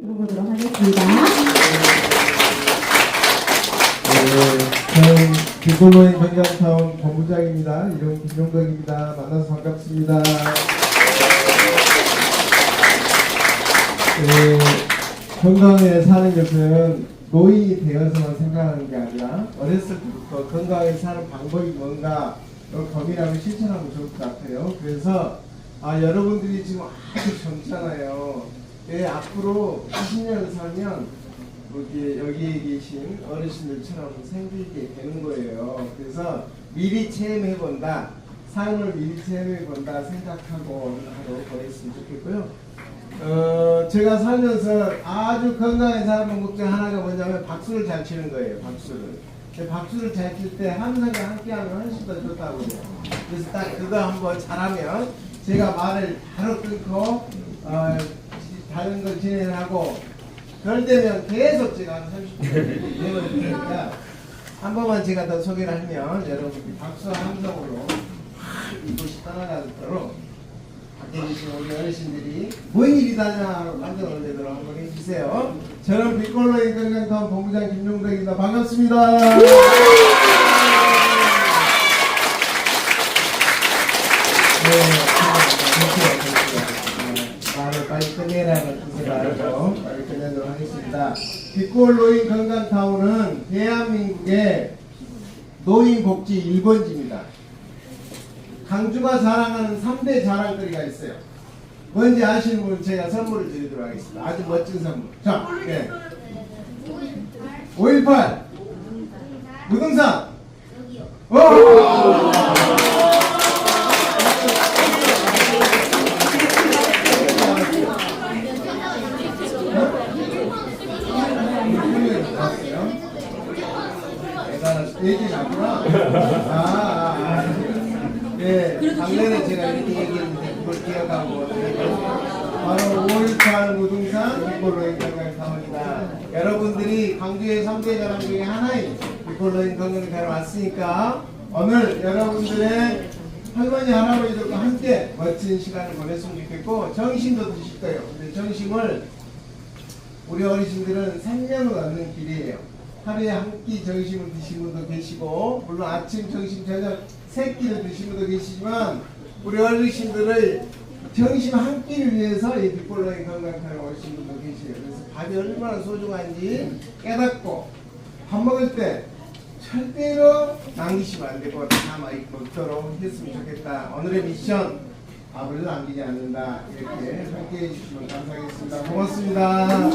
들어보도록 하겠습니다. 네, 저는 비골로인 경장타운 본부장입니다. 이름 김용덕입니다. 만나서 반갑습니다. 네, 건강에 사는 것은 노인이 되어서만 생각하는 게 아니라 어렸을 때부터 건강하게 사는 방법이 뭔가 고민하고 실천하면 좋을 것 같아요. 그래서 아, 여러분들이 지금 아주 젊잖아요. 예, 앞으로 20년 살면 여기 여기 계신 어르신들처럼 생기게 되는 거예요. 그래서 미리 체험해 본다, 삶을 미리 체험해 본다 생각하고 하루 보냈으면 좋겠고요. 어, 제가 살면서 아주 건강한 사람 목적 하나가 뭐냐면 박수를 잘 치는 거예요. 박수를. 박수를 잘 칠 때 함성과 함께하면 훨씬 더 좋다고 그래요. 그래서 딱 그거 한번 잘하면 제가 말을 바로 끊고 어, 다른 걸 진행하고 그럴 때면 계속 제가 한 30분 내면 되니까 한 번만 제가 더 소개를 하면 여러분이 박수와 함성으로 이곳이 떠나가도록 계신 우리 어르신들이 뭔 일이다냐 깜짝 놀라도록 한번 해주세요. 저는 빅골로인 건강타운 본부장 김용덕입니다. 반갑습니다. 하겠습니다. 빅골로인 건강타운은 대한민국의 노인복지 1번지입니다. 강주가 자랑하는 3대 자랑거리가 있어요. 뭔지 아시는 분은 제가 선물을 드리도록 하겠습니다. 아주 멋진 선물. 자, 네. 5.18 무등산 오! 얘기 나구나. 아, 아, 아. 예, 작년에 제가 이렇게 얘기했는데 그걸 기억하고 바로 5.18 무등산 빅볼로인 건강타운이다. 여러분들이 광주의 3대 자랑 중에 하나인 빅볼로인 건강타운에 왔으니까 오늘 여러분들의 할머니 할아버지들과 함께 멋진 시간을 보냈으면 좋겠고 정신도 드실 거예요. 근데 정심을 우리 어르신들은 생명을 얻는 길이에요. 하루에 한 끼 점심을 드신 분도 계시고 물론 아침, 점심, 저녁 세 끼를 드신 분도 계시지만 우리 어르신들의 점심 한 끼를 위해서 이 빅볼로의 건강타에 오신 분도 계세요. 그래서 밥이 얼마나 소중한지 깨닫고 밥 먹을 때 절대로 남기시면 안 되고 다 많이 먹도록 했으면 좋겠다. 오늘의 미션 밥을 남기지 않는다. 이렇게 함께 해주시면 감사하겠습니다. 고맙습니다.